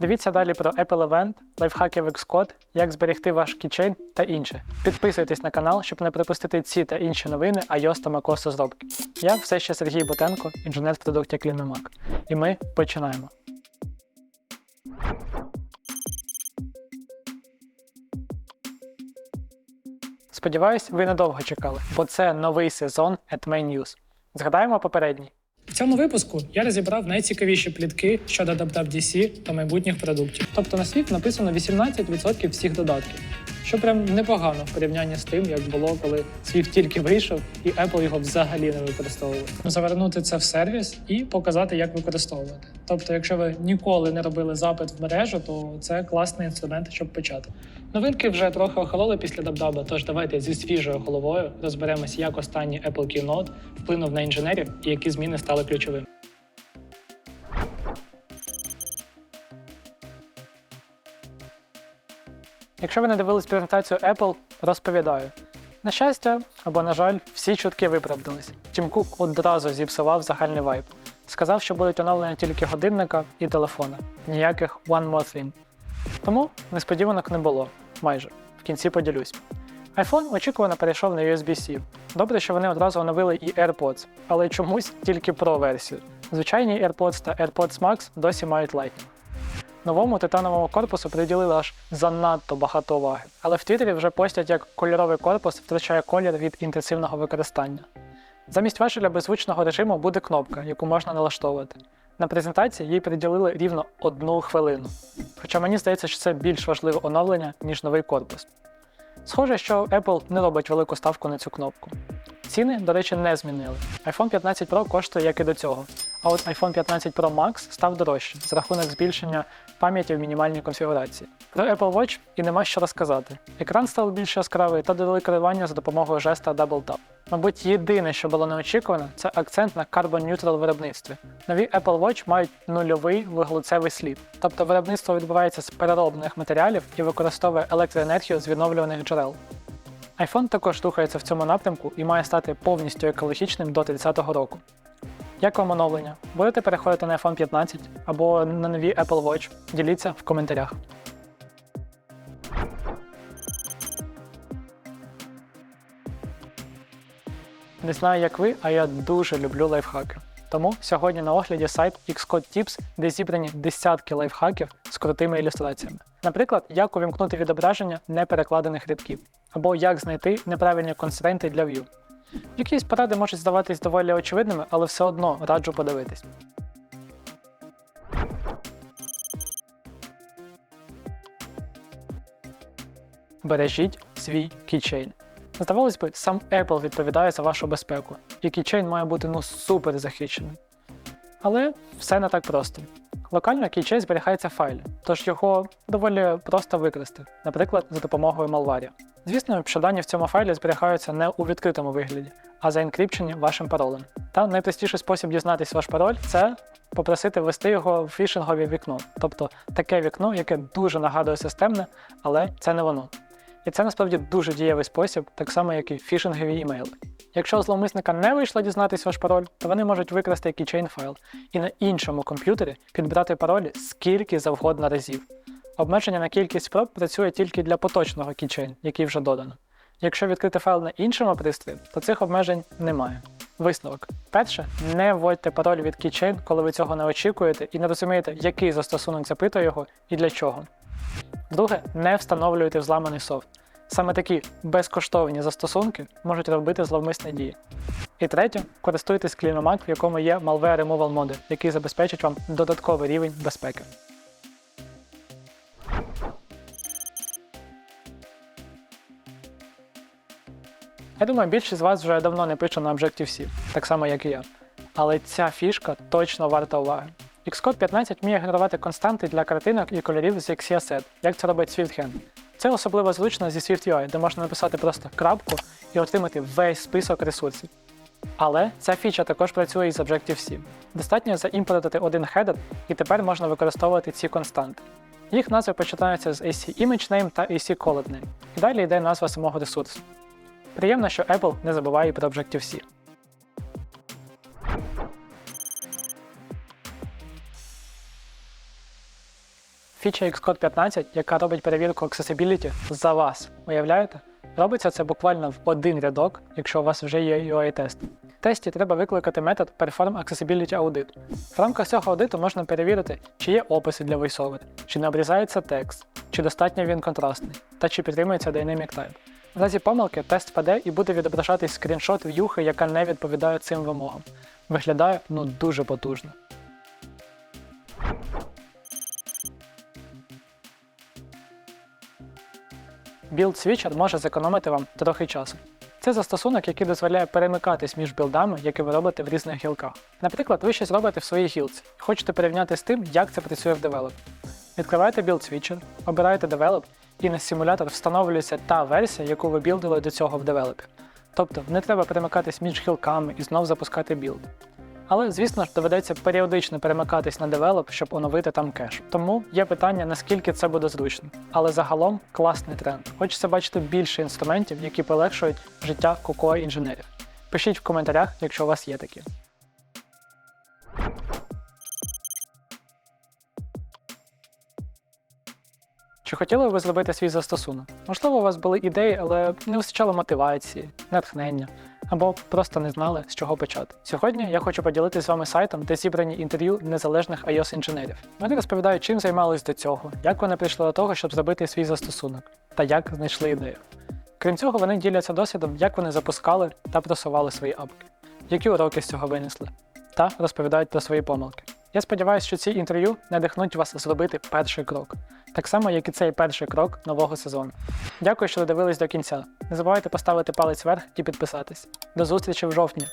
Дивіться далі про Apple Event, лайфхаки в Xcode, як зберегти ваш кічейн та інше. Підписуйтесь на канал, щоб не пропустити ці та інші новини iOS та macOS розробки. Я все ще Сергій Ботенко, інженер в продукті CleanMac. І ми починаємо. Сподіваюсь, ви недовго чекали, бо це новий сезон at Main News. Згадаємо попередній. Цьому випуску я розібрав найцікавіші плітки щодо WWDC та майбутніх продуктів. Тобто на світ написано 18% всіх додатків, що прям непогано в порівнянні з тим, як було, коли світ тільки вийшов, і Apple його взагалі не використовував. Завернути це в сервіс і показати, як використовувати. Тобто, якщо ви ніколи не робили запит в мережу, то це класний інструмент, щоб почати. Новинки вже трохи охололи після Дабдаба, тож давайте зі свіжою головою розберемось, як останній Apple Keynote вплинув на інженерів і які зміни стали ключовими. Якщо ви не дивились презентацію Apple, розповідаю. На щастя, або на жаль, всі чутки виправдались. Тім Кук одразу зіпсував загальний вайб. Сказав, що будуть оновлення тільки годинника і телефона, ніяких One More Thing. Тому несподіванок не було. Майже. В кінці поділюсь. iPhone очікувано перейшов на USB-C. Добре, що вони одразу оновили і AirPods, але чомусь тільки Pro версію. Звичайні AirPods та AirPods Max досі мають Lightning. Новому титановому корпусу приділили аж занадто багато уваги, але в Твіттері вже постять, як кольоровий корпус втрачає колір від інтенсивного використання. Замість важеля беззвучного режиму буде кнопка, яку можна налаштовувати. На презентації їй приділили рівно одну хвилину. Хоча мені здається, що це більш важливе оновлення, ніж новий корпус. Схоже, що Apple не робить велику ставку на цю кнопку. Ціни, до речі, не змінили. iPhone 15 Pro коштує як і до цього, а от iPhone 15 Pro Max став дорожчим за рахунок збільшення пам'яті в мінімальній конфігурації. Про Apple Watch і нема що розказати. Екран став більш яскравий та додали керування за допомогою жеста Double Tap. Мабуть, єдине, що було неочікувано, це акцент на Carbon Neutral виробництві. Нові Apple Watch мають нульовий вуглецевий слід, тобто виробництво відбувається з перероблених матеріалів і використовує електроенергію з відновлюваних джерел. iPhone також рухається в цьому напрямку і має стати повністю екологічним до 30-го року. Як вам оновлення? Будете переходити на iPhone 15 або на нові Apple Watch? Діліться в коментарях. Не знаю, як ви, а я дуже люблю лайфхаки. Тому сьогодні на огляді сайт Xcode Tips, де зібрані десятки лайфхаків з крутими ілюстраціями. Наприклад, як увімкнути відображення неперекладених рядків, або як знайти неправильні констрейнти для view. Якісь поради можуть здаватись доволі очевидними, але все одно раджу подивитись. Бережіть свій кійчейн. Здавалось би, сам Apple відповідає за вашу безпеку, і кійчейн має бути ну супер захищений. Але все не так просто. Локально кійчейн зберігається в файлі, тож його доволі просто викрасти, наприклад, за допомогою Malware. Звісно, що дані в цьому файлі зберігаються не у відкритому вигляді, а заенкрипчені вашим паролем. Та найпростіший спосіб дізнатись ваш пароль це попросити ввести його в фішингове вікно, тобто таке вікно, яке дуже нагадує системне, але це не воно. І це насправді дуже дієвий спосіб, так само як і фішингові імейли. Якщо у зловмисника не вийшло дізнатись ваш пароль, то вони можуть викрасти кійчейн файл і на іншому комп'ютері підбирати паролі скільки завгодно разів. Обмеження на кількість спроб працює тільки для поточного кійчейн, який вже додано. Якщо відкрити файл на іншому пристрої, то цих обмежень немає. Висновок. Перше, не вводьте пароль від keychain, коли ви цього не очікуєте і не розумієте, який застосунок запитує його і для чого. Друге, не встановлюйте взламаний софт. Саме такі безкоштовні застосунки можуть робити зловмисні дії. І третє, користуйтесь CleanOmac, в якому є Malware Removal модуль, який забезпечить вам додатковий рівень безпеки. Я думаю, більшість з вас вже давно не пише на Objective-C, так само як і я. Але ця фішка точно варта уваги. Xcode 15 вміє генерувати константи для картинок і кольорів з XCSet, як це робить SwiftHand. Це особливо зручно зі SwiftUI, де можна написати просто крапку і отримати весь список ресурсів. Але ця фіча також працює із Objective-C. Достатньо заімпортити один хедер, і тепер можна використовувати ці константи. Їх назви починаються з AC ImageName та AC ColorName. І далі йде назва самого ресурсу. Приємно, що Apple не забуває про Objective-C. Фіча Xcode 15, яка робить перевірку accessibility за вас. Уявляєте? Робиться це буквально в один рядок, якщо у вас вже є UI-тест. В тесті треба викликати метод Perform Accessibility Audit. В рамках цього аудиту можна перевірити, чи є описи для VoiceOver, чи не обрізається текст, чи достатньо він контрастний, та чи підтримується Dynamic Type. В разі помилки тест впаде і буде відображатись скріншот в'юхи, яка не відповідає цим вимогам. Виглядає ну дуже потужно. Build Switcher може зекономити вам трохи часу. Це застосунок, який дозволяє перемикатись між білдами, які ви робите в різних гілках. Наприклад, ви щось робите в своїй гілці і хочете порівняти з тим, як це працює в Develop. Відкриваєте Build Switcher, обираєте Develop, і на симулятор встановлюється та версія, яку ви білдили до цього в Develop. Тобто не треба перемикатись між гілками і знов запускати білд. Але, звісно ж, доведеться періодично перемикатись на девелоп, щоб оновити там кеш. Тому є питання, наскільки це буде зручно. Але загалом класний тренд. Хочеться бачити більше інструментів, які полегшують життя кукоо інженерів. Пишіть в коментарях, якщо у вас є такі. Чи хотіли ви зробити свій застосунок? Можливо, у вас були ідеї, але не вистачало мотивації, натхнення, або просто не знали, з чого почати. Сьогодні я хочу поділитися з вами сайтом, де зібрані інтерв'ю незалежних iOS інженерів. Вони розповідають, чим займались до цього, як вони прийшли до того, щоб зробити свій застосунок, та як знайшли ідею. Крім цього, вони діляться досвідом, як вони запускали та просували свої апки, які уроки з цього винесли, та розповідають про свої помилки. Я сподіваюся, що ці інтерв'ю надихнуть вас зробити перший крок, так само, як і цей перший крок нового сезону. Дякую, що додивились до кінця. Не забувайте поставити палець вверх і підписатись. До зустрічі в жовтні!